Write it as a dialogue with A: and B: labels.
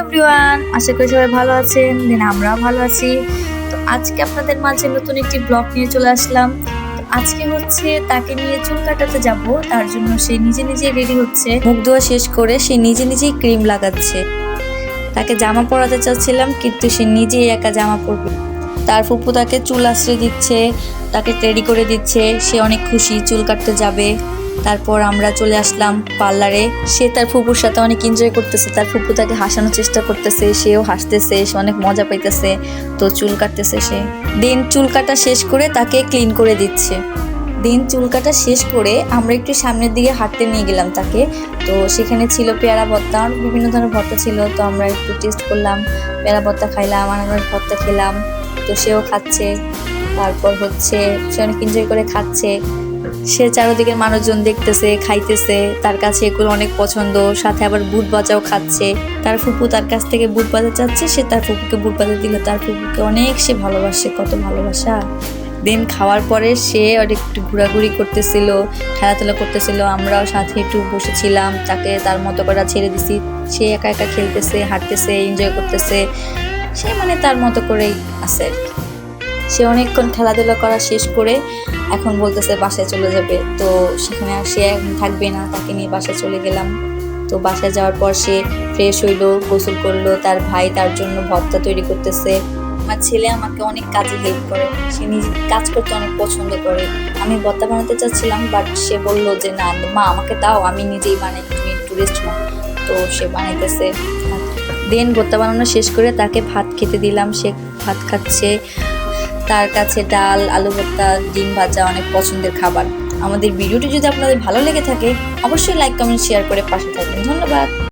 A: Everyone, আশা করি সবাই ভালো আছেন, দেন আমরাও ভালো আছি। তো আজকে আপনাদের মাঝে নতুন একটি ব্লগ নিয়ে চলে আসলাম। তো আজকে হচ্ছে তাকে নিয়ে চুল কাটাতে যাব, তার জন্য সে নিজে নিজে রেডি হচ্ছে। মুখ ধোয়া শেষ করে সে নিজে নিজেই ক্রিম লাগাচ্ছে। তাকে জামা পরাতে চাচ্ছিলাম, কিন্তু সে নিজেই একা জামা পরবে। তার ফুপু তাকে চুল আশ্রয় দিচ্ছে, তাকে রেডি করে দিচ্ছে, সে অনেক খুশি, চুল কাটতে যাবে। তারপর আমরা চলে আসলাম পার্লারে। সে তার ফুপুর সাথে অনেক এনজয় করতেছে, তার ফুপু তাকে হাসানোর চেষ্টা করতেছে, সেও হাসতেছে, সে অনেক মজা পাইতেছে, তো চুল কাটতেছে সে। দিন চুল কাটা শেষ করে তাকে ক্লিন করে দিচ্ছে। দিন চুল কাটা শেষ করে আমরা একটু সামনের দিকে হাঁটতে নিয়ে গেলাম তাকে। তো সেখানে ছিল পেয়ারা ভর্তা, বিভিন্ন ধরনের ভর্তা ছিল, তো আমরা একটু টেস্ট করলাম। পেয়ারা ভর্তা খাইলাম, আনারস ভর্তা খেলাম। তো সেও খাচ্ছে। তারপর হচ্ছে সে অনেক এনজয় করে খাচ্ছে। সে চারদিকের মানুষজন দেখতেছে, খাইতেছে, তার কাছে এগুলো অনেক পছন্দ। সাথে আবার বুট বাজাও খাচ্ছে। তার ফুপু তার কাছ থেকে বুট বাজা চাচ্ছে, সে তার ফুপুকে বুট বাজা দিল। তার ফুপুকে অনেক সে ভালোবাসে, কত ভালোবাসা। দেন খাওয়ার পরে সে একটু ঘোরাঘুরি করতেছিল, খেলাধুলা করতেছিল। আমরাও সাথে একটু বসেছিলাম, তাকে তার মতো করে ছেড়ে দিছি। সে একা একা খেলতেছে, হাঁটতেছে এনজয় করতেছে। সে মানে তার মতো করেই আছে। সে অনেকক্ষণ খেলাধুলা করা শেষ করে এখন বলতেছে বাসায় চলে যাবে। তো সেখানে আর সে এখন থাকবে না, তাকে নিয়ে বাসায় চলে গেলাম। তো বাসায় যাওয়ার পর সে ফ্রেশ হইল, গোসল করল, তার ভাই তার জন্য ভর্তা তৈরি করতেছে। আমার ছেলে আমাকে অনেক কাজে হেল্প করে। সে নিজে কাজ করতে অনেক পছন্দ করে। আমি ভর্তা বানাতে চাচ্ছিলাম বাট সে বলল যে, না, মা, আমাকে দাও, আমি নিজেই বানাই, তুমি একটু রেস্ট তো সে বানাইতেছে। দেন ভর্তা বানানো শেষ করে তাকে ভাত খেতে দিলাম। সে ভাত খাচ্ছে। তার কাছে ডাল, আলু ভর্তা, ডিম ভাজা অনেক পছন্দের খাবার। আমাদের ভিডিওটি যদি আপনাদের ভালো লেগে থাকে, অবশ্যই লাইক কমেন্ট শেয়ার করে পাশে থাকবেন। ধন্যবাদ।